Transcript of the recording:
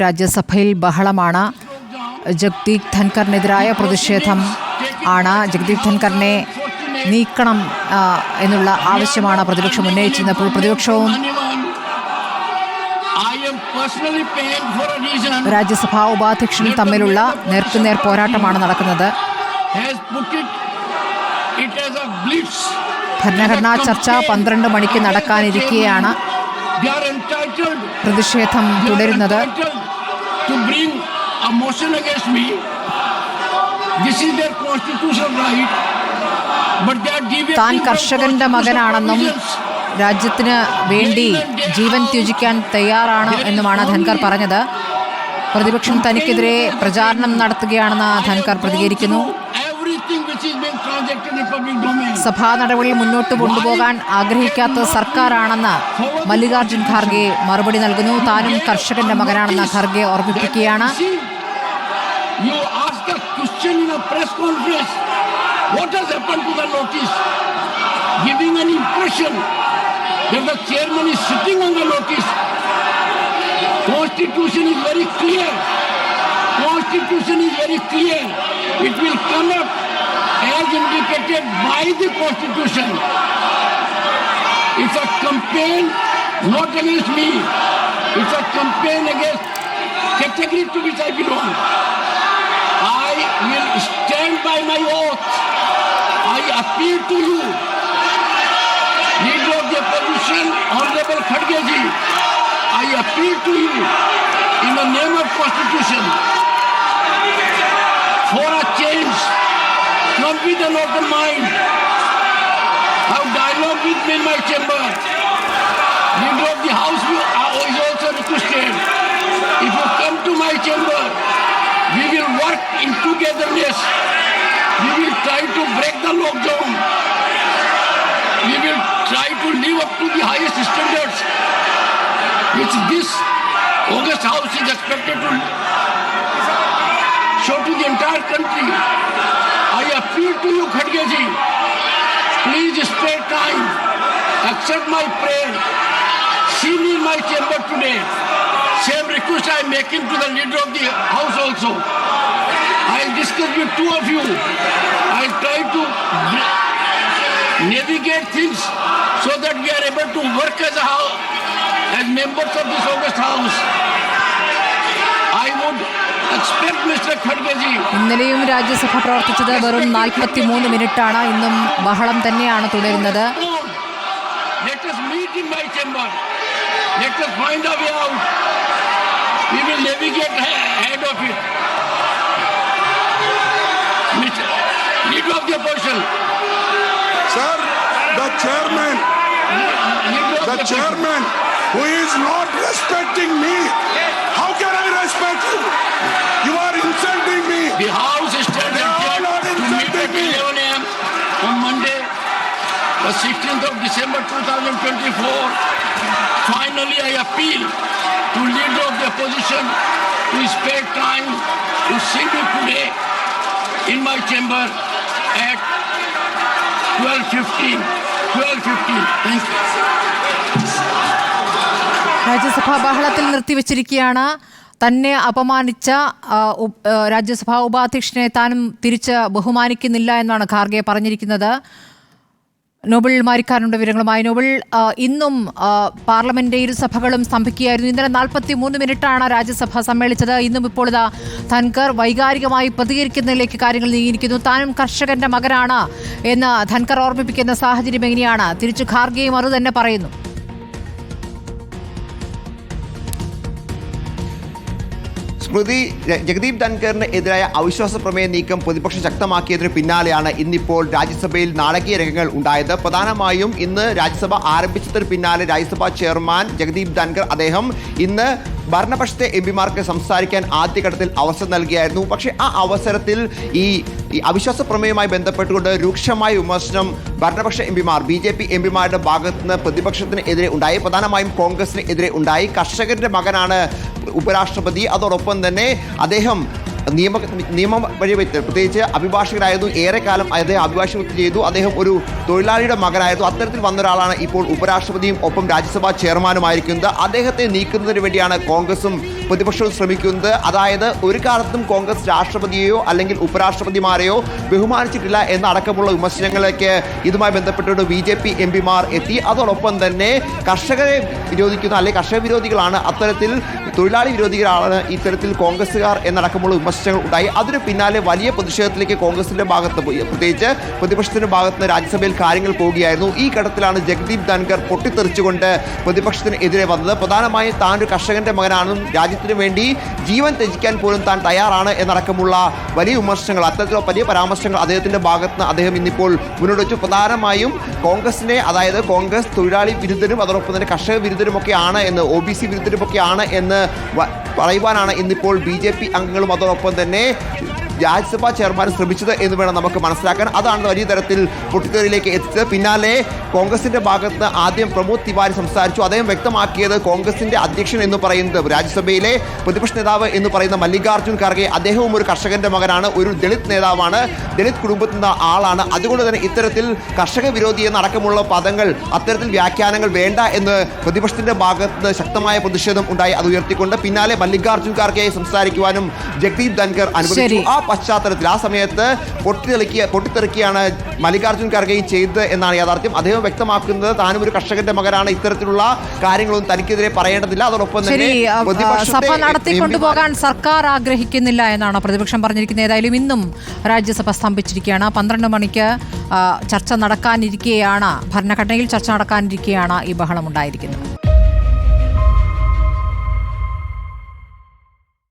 രാജ്യസഭയിൽ ബഹളമാണ്. ജഗ്ദീപ് ധൻഖറിനെതിരായ പ്രതിഷേധം ആണ്. ജഗ്ദീപ് ധൻഖറിനെ നീക്കണം എന്നുള്ള ആവശ്യമാണ് പ്രതിപക്ഷം ഉന്നയിച്ചിരുന്നപ്പോൾ പ്രതിപക്ഷവും രാജ്യസഭാ ഉപാധ്യക്ഷനും തമ്മിലുള്ള നേർക്കുനേർ പോരാട്ടമാണ് നടക്കുന്നത്. ഭരണഘടനാ ചർച്ച പന്ത്രണ്ട് മണിക്ക് entitled, പ്രതിഷേധം തുടരുന്നത്. To bring a motion against me. This is their constitutional right. But they are deviating താൻ കർഷകന്റെ മകനാണെന്നും. രാജ്യത്തിന് വേണ്ടി ജീവൻ ത്യജിക്കാൻ തയ്യാറാണ് എന്നുമാണ് ധൻകർ പറഞ്ഞത് പ്രതിപക്ഷം തനിക്കെതിരെ പ്രചാരണം നടത്തുകയാണെന്ന് ധൻകർ പ്രതികരിക്കുന്നു സഭാ നടപടികൾ മുന്നോട്ട് കൊണ്ടുപോകാൻ ആഗ്രഹിക്കാത്ത സർക്കാരാണെന്ന് മല്ലികാർജുൻ ഖാർഗെ മറുപടി നൽകുന്നു താനും കർഷകന്റെ മകനാണെന്ന് ഖാർഗെ ഓർമ്മിപ്പിക്കുകയാണ്? Giving an impression that the chairman is sitting on the notice. Constitution is very clear. Constitution is very clear. It will come up as indicated by the Constitution. It's a campaign not against me. It's a campaign against category to which I belong. I will stand by my oath. I appeal to you, leader of the opposition, Honorable Khadgeji. I appeal to you in the name of Constitution for a with an open mind. Have dialogue with me in my chamber. Leader of the House is also requested. If you come to my chamber, we will work in togetherness. We will try to break the lockdown. We will try to live up to the highest standards which this August House is expected to show to the entire country. I appeal to you, Khadgeji. Please spare time. Accept my prayer. See me in my chamber today. Same request I am making to the leader of the house also. I'll discuss with two of you. I'll try to navigate things so that we are able to work as a house, as members of this August house. I would ഇന്നലെയും രാജ്യസഭ പ്രവർത്തിച്ചത് വെറും നാൽപ്പത്തിമൂന്ന് മിനിറ്റാണ്. ഇന്നും ബഹളം തന്നെയാണ് തുടരുന്നത്. Chairman who is not respecting me how can I respect You are insulting me. The House is standing They are here not to meet at insulting me. 11 a.m. on Monday, the 16th of December 2024. Finally, I appeal to leader of the opposition to spare time to see me today in my chamber at 12.15. 12.15. Thank you. രാജ്യസഭാ ബഹളത്തിൽ നിർത്തിവച്ചിരിക്കുകയാണ് തന്നെ അപമാനിച്ച രാജ്യസഭാ ഉപാധ്യക്ഷനെ താനും തിരിച്ച് ബഹുമാനിക്കുന്നില്ല എന്നാണ് ഖാർഗെ പറഞ്ഞിരിക്കുന്നത്. നോബിൾ മാരിക്കാരുണ്ട് വിവരങ്ങളുമായി. നോബിൾ ഇന്നും parliament ഇരു സഭകളും സ്തംഭിക്കുകയായിരുന്നു. ഇന്നലെ നാൽപ്പത്തി മൂന്ന് മിനിറ്റാണ് രാജ്യസഭ സമ്മേളിച്ചത്. ഇന്നും ഇപ്പോൾ ഇതാ ധൻകർ വൈകാരികമായി പ്രതികരിക്കുന്നതിലേക്ക് കാര്യങ്ങൾ നീങ്ങിയിരിക്കുന്നു. താനും കർഷകന്റെ മകനാണ് എന്ന് ധൻകർ ഓർമ്മിപ്പിക്കുന്ന സാഹചര്യം എങ്ങനെയാണ്? തിരിച്ചു ഖാർഗെയും അത് തന്നെ പറയുന്നു. സ്മൃതി ജഗദീപ് ധൻഖറിന് എതിരായ അവിശ്വാസ പ്രമേയ നീക്കം പ്രതിപക്ഷം ശക്തമാക്കിയതിന് പിന്നാലെയാണ് ഇന്നിപ്പോൾ രാജ്യസഭയിൽ നാടകീയ രംഗങ്ങൾ ഉണ്ടായത്. പ്രധാനമായും ഇന്ന് രാജ്യസഭ ആരംഭിച്ചതിന് പിന്നാലെ രാജ്യസഭാ ചെയർമാൻ ജഗദീപ് ധൻഖർ അദ്ദേഹം ഇന്ന് ഭരണപക്ഷത്തെ എം പിമാർക്ക് സംസാരിക്കാൻ ആദ്യഘട്ടത്തിൽ അവസരം നൽകിയായിരുന്നു. പക്ഷേ ആ അവസരത്തിൽ ഈ അവിശ്വാസ പ്രമേയവുമായി ബന്ധപ്പെട്ടുകൊണ്ട് രൂക്ഷമായ വിമർശനം ഭരണപക്ഷ എം പിമാർ ബി ജെ പി എം പിമാരുടെ ഭാഗത്ത് നിന്ന് പ്രതിപക്ഷത്തിന് എതിരെ ഉണ്ടായി. പ്രധാനമായും കോൺഗ്രസിന് എതിരെ ഉണ്ടായി. കർഷകരുടെ മകനാണ് ഉപരാഷ്ട്രപതി. അതോടൊപ്പം തന്നെ അദ്ദേഹം നിയമ നിയമം വഴി വെച്ച് പ്രത്യേകിച്ച് ഏറെ ഏറെക്കാലം അദ്ദേഹം അഭിഭാഷക വൃത്തി ചെയ്തു. അദ്ദേഹം ഒരു തൊഴിലാളിയുടെ മകനായിരുന്നു. അത്തരത്തിൽ വന്ന ഒരാളാണ് ഇപ്പോൾ ഉപരാഷ്ട്രപതിയും ഒപ്പം രാജ്യസഭാ ചെയർമാനുമായിരിക്കുന്നത്. അദ്ദേഹത്തെ നീക്കുന്നതിന് വേണ്ടിയാണ് കോൺഗ്രസും പ്രതിപക്ഷവും ശ്രമിക്കുന്നത്. അതായത് ഒരു കാലത്തും കോൺഗ്രസ് രാഷ്ട്രപതിയെയോ അല്ലെങ്കിൽ ഉപരാഷ്ട്രപതിമാരെയോ ബഹുമാനിച്ചിട്ടില്ല എന്നടക്കമുള്ള വിമർശനങ്ങളിലേക്ക് ഇതുമായി ബന്ധപ്പെട്ടുകൊണ്ട് ബി ജെ പി എം പിമാർ എത്തി. അതോടൊപ്പം തന്നെ കർഷകരെ വിരോധിക്കുന്ന അല്ലെങ്കിൽ കർഷക വിരോധികളാണ് അത്തരത്തിൽ തൊഴിലാളി വിരോധികളാണ് ഇത്തരത്തിൽ കോൺഗ്രസ്സുകാർ എന്നടക്കമുള്ള വിമർശനങ്ങൾ ഉണ്ടായി അതിന് പിന്നാലെ വലിയ പ്രതിഷേധത്തിലേക്ക് കോൺഗ്രസിന്റെ ഭാഗത്ത് പ്രത്യേകിച്ച് പ്രതിപക്ഷത്തിന്റെ ഭാഗത്ത് രാജ്യസഭയിൽ കാര്യങ്ങൾ പോവുകയായിരുന്നു. ഈ ഘട്ടത്തിലാണ് ജഗദീപ് ധൻകർ പൊട്ടിത്തെറിച്ചുകൊണ്ട് പ്രതിപക്ഷത്തിന് എതിരെ വന്നത്. പ്രധാനമായും താൻ ഒരു കർഷകന്റെ മകനാണെന്നും രാജ്യത്തിന് വേണ്ടി ജീവൻ ത്യജിക്കാൻ പോലും താൻ തയ്യാറാണ് എന്നടക്കമുള്ള വലിയ വിമർശനങ്ങൾ അത്തരത്തിലുള്ള വലിയ പരാമർശങ്ങൾ അദ്ദേഹത്തിന്റെ ഭാഗത്ത് നിന്ന് അദ്ദേഹം ഇന്നിപ്പോൾ മുന്നോട്ട് വെച്ചു പ്രധാനമായും കോൺഗ്രസിനെ അതായത് കോൺഗ്രസ് തൊഴിലാളി വിരുദ്ധരും അതോടൊപ്പം തന്നെ കർഷക വിരുദ്ധരുമൊക്കെയാണ് എന്ന് ഒ ബി സി വിരുദ്ധരുമൊക്കെയാണ് എന്ന് പറയുവാനാണ് ഇന്നിപ്പോൾ ബി ജെ പി അംഗങ്ങളും അതോടൊപ്പം തന്നെ രാജ്യസഭാ ചെയർമാൻ ശ്രമിച്ചത് എന്ന് വേണം നമുക്ക് മനസ്സിലാക്കാൻ. അതാണ് വലിയ തരത്തിൽ പൊട്ടിത്തെറിയിലേക്ക് എത്തിച്ചത്. പിന്നാലെ കോൺഗ്രസിന്റെ ഭാഗത്ത് ആദ്യം പ്രമോദ് തിവാരി സംസാരിച്ചു. അദ്ദേഹം വ്യക്തമാക്കിയത് കോൺഗ്രസിന്റെ അധ്യക്ഷൻ എന്ന് പറയുന്നത് രാജ്യസഭയിലെ പ്രതിപക്ഷ നേതാവ് എന്ന് പറയുന്ന മല്ലികാർജുൻ ഖാർഗെ. അദ്ദേഹവും ഒരു കർഷകന്റെ മകനാണ്. ഒരു ദളിത് നേതാവാണ്. ദളിത് കുടുംബത്തിൽ നിന്ന് ആളാണ്. അതുകൊണ്ട് തന്നെ ഇത്തരത്തിൽ കർഷക വിരോധി എന്നടക്കമുള്ള പദങ്ങൾ അത്തരത്തിൽ വ്യാഖ്യാനങ്ങൾ വേണ്ട എന്ന് പ്രതിപക്ഷത്തിന്റെ ഭാഗത്ത് നിന്ന് ശക്തമായ പ്രതിഷേധം ഉണ്ടായി. അത് ഉയർത്തിക്കൊണ്ട് പിന്നാലെ മല്ലികാർജുൻ ഖാർഗെ സംസാരിക്കുവാനും ജഗദീപ് ധൻകർ അനുവദിച്ചു. ആ പശ്ചാത്തലത്തിൽ. ആ സമയത്ത് പൊട്ടിത്തെളിക്കുക പൊട്ടിത്തെറിക്കുകയാണ് മല്ലികാർജുൻ ഖർഗെയും ചെയ്തത് എന്നാണ് യാഥാർത്ഥ്യം. അദ്ദേഹം വ്യക്തമാക്കുന്നത് താനും ഒരു കർഷകന്റെ മകനാണ്. ഇത്തരത്തിലുള്ള കാര്യങ്ങളൊന്നും തനിക്കെതിരെ പറയേണ്ടതില്ല. അതോടൊപ്പം തന്നെ സഭ നടത്തിക്കൊണ്ടുപോകാൻ സർക്കാർ ആഗ്രഹിക്കുന്നില്ല എന്നാണ് പ്രതിപക്ഷം പറഞ്ഞിരിക്കുന്നത്. ഏതായാലും ഇന്നും രാജ്യസഭ സ്തംഭിച്ചിരിക്കുകയാണ്. പന്ത്രണ്ട് മണിക്ക് ചർച്ച നടക്കാനിരിക്കെയാണ്. ഭരണഘടനയിൽ ചർച്ച നടക്കാനിരിക്കെയാണ് ഈ ബഹളം ഉണ്ടായിരിക്കുന്നത്.